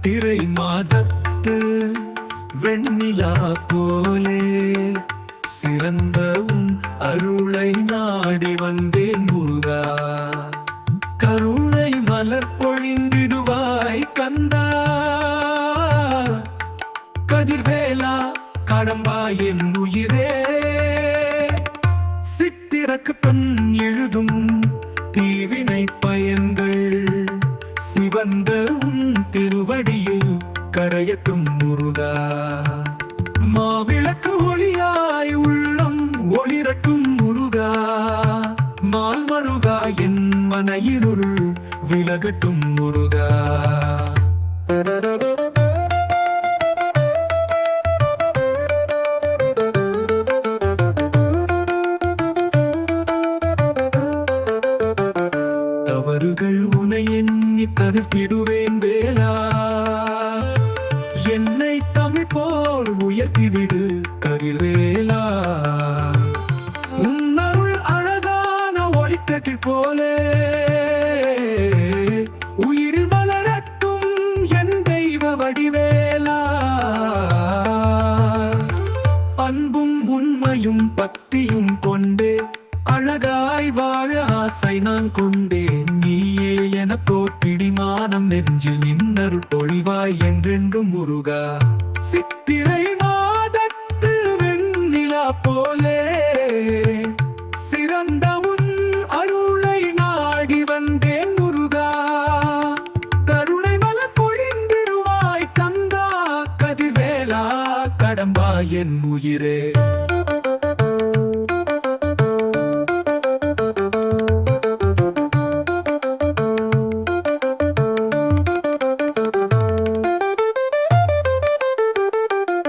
திரை மாதத்து வெண்ணிலா போலே சிறந்த உன் அருளை நாடி வந்தேன் முருகா. கருணை மலர் பொழிந்திடுவாய் கந்தா. கதிர்வேலா கடம்பா என் உயிரே. சித்திரக்கு பெண் எழுதும் தீவினை பயன்கள். சிவந்த உன் திருவடியில் கரையட்டும் முருகா. மாவிளக்கு ஒளியாய் உள்ளம் ஒளிரட்டும் முருகா. மால் மருகா என் மனையிருள் விலகட்டும் முருகா. தவறுகள் உனை எண்ணி தடுத்திடுவேன் வேளா என்னை தமிழ் போல் உயர்த்திவிடு கதிர்வேலா உன்னருள் அழகான ஒளிக்கதிர் போலே. உயிரில் மலரட்டும் என் தெய்வ வடிவேலா. அன்பும் உண்மையும் பக்தியும் கொண்டு அழகாய் வாழ ஆசை நான் கொண்டேன். நீயே என போற்றிடிமானம் நெஞ்சில் நின்னருள் பொழிவாய் என்றென்றும் முருகா. சித்திரை மாதத்து வெண்ணிலா போலே. சிறந்த உன் அருளை நாடி வந்தேன் முருகா. கருணை மல பொழிந்திடுவாய் தந்தா. கதிவேலா கடம்பா என் உயிரே.